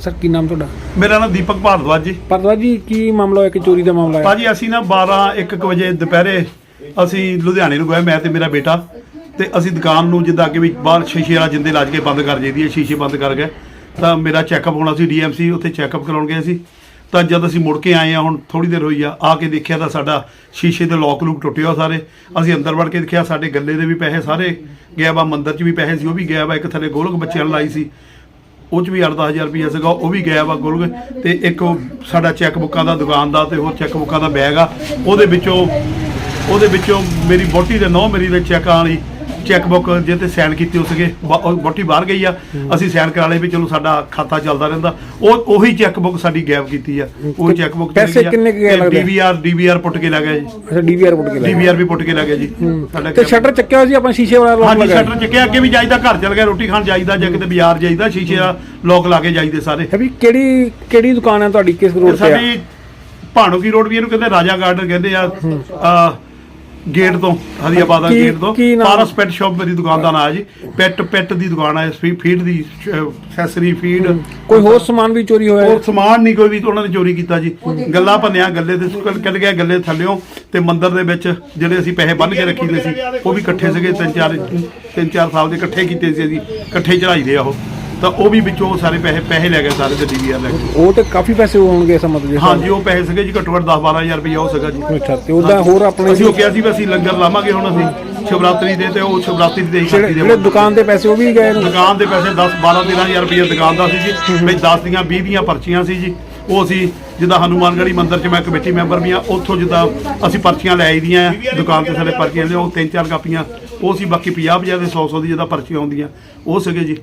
Sir ਕੀ ਨਾਮ ਤੁਹਾਡਾ? ਮੇਰਾ ਨਾਮ ਦੀਪਕ ਭਾਰਦਵਾਜ ਜੀ। ਪਰਦਾ ਜੀ ਕੀ ਮਾਮਲਾ ਹੋਇਆ? ਕਿ ਚੋਰੀ ਦਾ ਮਾਮਲਾ ਹੈ ਭਾਜੀ ਅਸੀਂ ਨਾ 12 1 ਵਜੇ ਦੁਪਹਿਰੇ ਅਸੀਂ ਲੁਧਿਆਣੇ ਨੂੰ ਗਏ ਮੈਂ ਤੇ ਮੇਰਾ ਬੇਟਾ। ਤੇ ਅਸੀਂ ਦੁਕਾਨ ਨੂੰ ਜਿੱਦਾਂ ਕਿ ਵੀ ਬਾਹਰ ਸ਼ੀਸ਼ੇ ਵਾਲਾ ਜਿੰਦੇ ਲੱਜ ਕੇ ਬੰਦ ਕਰ ਜੀਦੀ ਹੈ ਸ਼ੀਸ਼ੇ ਬੰਦ ਕਰ ਗਏ। ਤਾਂ ਮੇਰਾ ਚੈੱਕਅਪ ਹੋਣਾ ਸੀ ਡੀਐਮਸੀ ਉੱਥੇ ਚੈੱਕਅਪ ਕਰਾਉਣ ਗਏ ਸੀ। ਤਾਂ ਜਦ ਅਸੀਂ ਮੁੜ ਕੇ ਆਏ ਆ ਹੁਣ ਥੋੜੀ ਦੇਰ ਹੋਈ ਆ ਆ ਕੇ ਦੇਖਿਆ ਤਾਂ ਸਾਡਾ ਸ਼ੀਸ਼ੇ ਦੇ ਲੋਕ ਲੂਕ ਟੁੱਟੇ ਹੋ ਸਾਰੇ। ਅਸੀਂ ਅੰਦਰ ਵੜ ਕੇ ਦੇਖਿਆ ਸਾਡੇ ਗੱਲੇ ਦੇ ਵੀ ਪੈਸੇ ਸਾਰੇ ਗਿਆ ਵਾ ਮੰਦਰ 'ਚ ਵੀ ਪੈਸੇ ਸੀ ਉਹ ਵੀ ਗਿਆ ਵਾ ਇੱਕ ਥੱਲੇ ਗੋਲਕ ਬੱਚਿਆਂ ਨੂੰ ਲਾਈ ਸੀ। ਉਹ ਚ ਵੀ 8-10000 ਰੁਪਏ ਸੀਗਾ, ਉਹ ਵੀ ਗਿਆ ਵਾ ਗੁਰਗ ਤੇ ਇੱਕ ਉਹ ਸਾਡਾ ਚੈੱਕ ਬੁੱਕਾਂ ਦਾ ਦੁਕਾਨ ਦਾ ਤੇ ਉਹ ਚੈੱਕ ਬੁੱਕਾਂ ਦਾ ਬੈਗ ਆ। ਉਹਦੇ ਵਿੱਚੋਂ ਉਹਦੇ ਵਿੱਚੋਂ ਮੇਰੀ ਬੋਟੀ ਦੇ ਨੌ ਮੇਰੀ ਦੇ ਚੈੱਕ ਵਾਲੀ ਚੈੱਕ ਬੁੱਕ ਜੇ ਤੇ ਸਾਈਨ ਕੀਤੇ ਹੋ ਸੀਗੇ ਬੋਟੀ ਬਾਹਰ ਗਈ ਆ ਅਸੀਂ ਸਾਈਨ ਕਰਾ ਲਏ ਵੀ ਚਲੋ ਸਾਡਾ ਖਾਤਾ ਚੱਲਦਾ ਰਹਿੰਦਾ। ਉਹ ਉਹੀ ਚੈੱਕ ਬੁੱਕ ਸਾਡੀ ਗਾਇਬ ਕੀਤੀ ਆ। ਉਹ ਚੈੱਕ ਬੁੱਕ ਪੈਸੇ ਕਿੰਨੇ ਕੁ ਗਏ ਲੱਗਦਾ? ਡੀਵੀਆਰ ਡੀਵੀਆਰ ਪੁੱਟ ਕੇ ਲੱਗ ਗਿਆ ਜੀ। ਅੱਛਾ ਡੀਵੀਆਰ ਪੁੱਟ ਕੇ ਲਾਇਆ ਡੀਵੀਆਰ ਵੀ ਪੁੱਟ ਕੇ ਲੱਗ ਗਿਆ ਜੀ। ਸਾਡਾ ਤੇ ਸ਼ਟਰ ਚੱਕਿਆ ਹੋਇਆ ਸੀ ਆਪਾਂ ਸ਼ੀਸ਼ੇ ਵਾਲਾ ਲੋਕ ਹਾਂਜੀ ਲਗਾਇਆ? ਸ਼ਟਰ ਚੱਕਿਆ ਅੱਗੇ ਵੀ ਜਾਈਦਾ ਘਰ ਚਲ ਗਿਆ ਰੋਟੀ ਖਾਣ ਜਾਈਦਾ ਜਾਂ ਕਿਤੇ ਬਾਜ਼ਾਰ ਜਾਈਦਾ ਸ਼ੀਸ਼ੇ ਦਾ ਲੋਕ ਲਾ ਕੇ ਜਾਈਦੇ ਸਾਰੇ। ਵੀ ਕਿਹੜੀ ਕਿਹੜੀ ਦੁਕਾਨ ਹੈ ਤੁਹਾਡੀ ਕਿਸ ਰੋਡ ਤੇ ਆ? ਸਾਡੀ ਭਾਣੋਕੀ ਰੋਡ ਵੀ ਇਹਨੂੰ ਕਹਿੰਦੇ ਰਾਜਾ ਗਾਰਡਨ ਕਹਿੰਦੇ ਆ। ਆ ਗੇਟ ਤੋਂ ਹਰੀਆਬਾਦ ਦਾ ਕੀ- ਗੇਟ ਤੋਂ। ਕੀ ਨਾਮ? ਪਾਰਸ ਪੈਟ ਸ਼ਾਪ ਮੇਰੀ ਦੁਕਾਨ ਦਾ ਨਾਮ ਹੈ ਜੀ। ਪੈਟ ਪੈਟ ਦੀ ਦੁਕਾਨ ਹੈ ਫੀਡ ਦੀ ਐਕਸੈਸਰੀ ਫੀਡ ਕੋਈ ਹੋਰ ਸਮਾਨ ਵੀ ਚੋਰੀ ਹੋਇਆ? ਹੈ? ਉਹ ਸਮਾਨ ਨਹੀਂ ਕੋਈ ਵੀ ਉਹਨਾਂ ਨੇ ਚੋਰੀ ਕੀਤਾ ਜੀ। ਗੱਲਾਂ ਭੰਨਿਆ ਗੱਲੇ ਦੇ ਕੱਢ ਕੱਢ ਗਿਆ ਗੱਲੇ ਥੱਲਿਓਂ ਤੇ ਮੰਦਿਰ ਦੇ ਵਿੱਚ ਜਿਹੜੇ ਅਸੀਂ ਪੈਸੇ ਬੰਨ ਕੇ ਰੱਖੀਦੇ ਸੀ ਉਹ ਵੀ ਇਕੱਠੇ ਸੀਗੇ ਤਿੰਨ ਚਾਰ ਤਿੰਨ ਚਾਰ ਸਾਲ ਦੇ ਇਕੱਠੇ ਕੀਤੇ ਸੀ ਅਸੀਂ ਇਕੱਠੇ ਚੜਾਈਦੇ ਆ ਉਹ। ਤਾਂ ਉਹ ਵੀ ਵਿੱਚੋਂ ਸਾਰੇ ਪੈਸੇ ਪੈਸੇ ਲੈ ਗਏ ਸਾਰੇ ਤੇ ਡੀਵੀਆਰ ਲੈ ਗਏ ਉਹ ਤੇ ਕਾਫੀ ਪੈਸੇ ਹੋਣਗੇ ਇਸ ਮਤਲਬ ਜੀ ਹਾਂਜੀ ਉਹ ਪੈਸੇ ਸੀਗੇ ਜੀ ਘੱਟੋ ਘੱਟ 10 12000 ਰੁਪਏ ਉਹ ਸੀਗਾ ਜੀ। ਅੱਛਾ ਤੇ ਉਹਦਾ ਹੋਰ ਆਪਣੇ ਅਸੀਂ ਉਹ ਕਿਹਾ ਸੀ ਵੀ ਅਸੀਂ ਲੰਗਰ ਲਾਵਾਂਗੇ ਹੁਣ ਅਸੀਂ ਸ਼ਿਵਰਾਤਰੀ ਦੇ ਤੇ ਉਹ ਸ਼ਿਵਰਾਤਰੀ ਦੇ ਜਿਹੜੇ ਖਾਤੀ ਜਿਹੜੇ ਦੇ ਦੁਕਾਨ ਦੇ ਪੈਸੇ ਉਹ ਵੀ ਗਏ ਨੇ? ਦੁਕਾਨ ਦੇ ਪੈਸੇ 10 12 13000 ਰੁਪਏ ਦੁਕਾਨ ਦਾ ਸੀ ਜੀ ਵਿੱਚ 10 ਦੀਆਂ 20 ਦੀਆਂ ਪਰਚੀਆਂ ਸੀ ਜੀ। ਉਹ ਅਸੀਂ ਜਿੱਦਾਂ ਹਨੂਮਾਨਗੜੀ ਮੰਦਿਰ 'ਚ ਮੈਂ ਕਮੇਟੀ ਮੈਂਬਰ ਵੀ ਆ ਉੱਥੋਂ ਜਿੱਦਾਂ ਅਸੀਂ ਪਰਚੀਆਂ ਲੈ ਆਈ ਦੀਆਂ ਆ, ਦੁਕਾਨ ਤੇ ਸਾਡੇ ਪਰਚੀਆਂ ਦੇ ਉਹ ਤਿੰਨ ਚਾਰ ਕਾਪੀਆਂ। ਉਹ ਸੀ ਬਾਕੀ 50 50 ਦੇ 100 100 ਦੀ ਜਿੱਦਾਂ ਪਰਚੀਆਂ ਆਉਂਦੀਆਂ ਉਹ ਸੀਗੇ ਜੀ।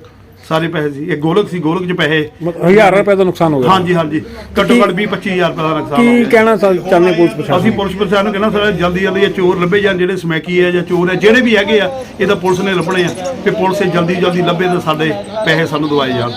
ਸਾਰੇ ਪੈਸੇ ਸੀ। ਇੱਕ ਗੋਲਕ ਸੀ ਗੋਲਕ 'ਚ ਪੈਸੇ। ਮਤਲਬ ਹਜ਼ਾਰ ਰੁਪਏ ਦਾ ਨੁਕਸਾਨ ਹੋ ਗਿਆ। ਹਾਂਜੀ ਹਾਂਜੀ। ਘੱਟੋ ਘੱਟ 20 25000 ਰੁਪਏ ਦਾ ਨੁਕਸਾਨ ਹੋ ਕੀ ਗਿਆ। ਕਹਿਣਾ ਸਾ- ਚਾਹੁੰਦੇ ਪੁਲਿਸ ਪ੍ਰਸ਼ਾਸਨ? ਅਸੀਂ ਪੁਲਿਸ ਪ੍ਰਸ਼ਾਸਨ ਨੂੰ ਕਹਿੰਦਾ ਸਰ ਜਲਦੀ ਜਲਦੀ ਇਹ ਚੋਰ ਲੱਭੇ ਜਾਣ ਜਿਹੜੇ ਸਮੈਕੀ ਹੈ ਜਾਂ ਚੋਰ ਹੈ ਜਿਹੜੇ ਵੀ ਹੈਗੇ ਆ ਇਹ ਤਾਂ ਪੁਲਿਸ ਨੇ ਲੱਭਣੇ ਆ। ਕਿ ਪੁਲਿਸ ਇਹ ਜਲਦੀ ਜਲਦੀ ਲੱਭੇ ਤੇ ਸਾਡੇ ਪੈਸੇ ਸਾਨੂੰ ਦਵਾਏ ਜਾਣ।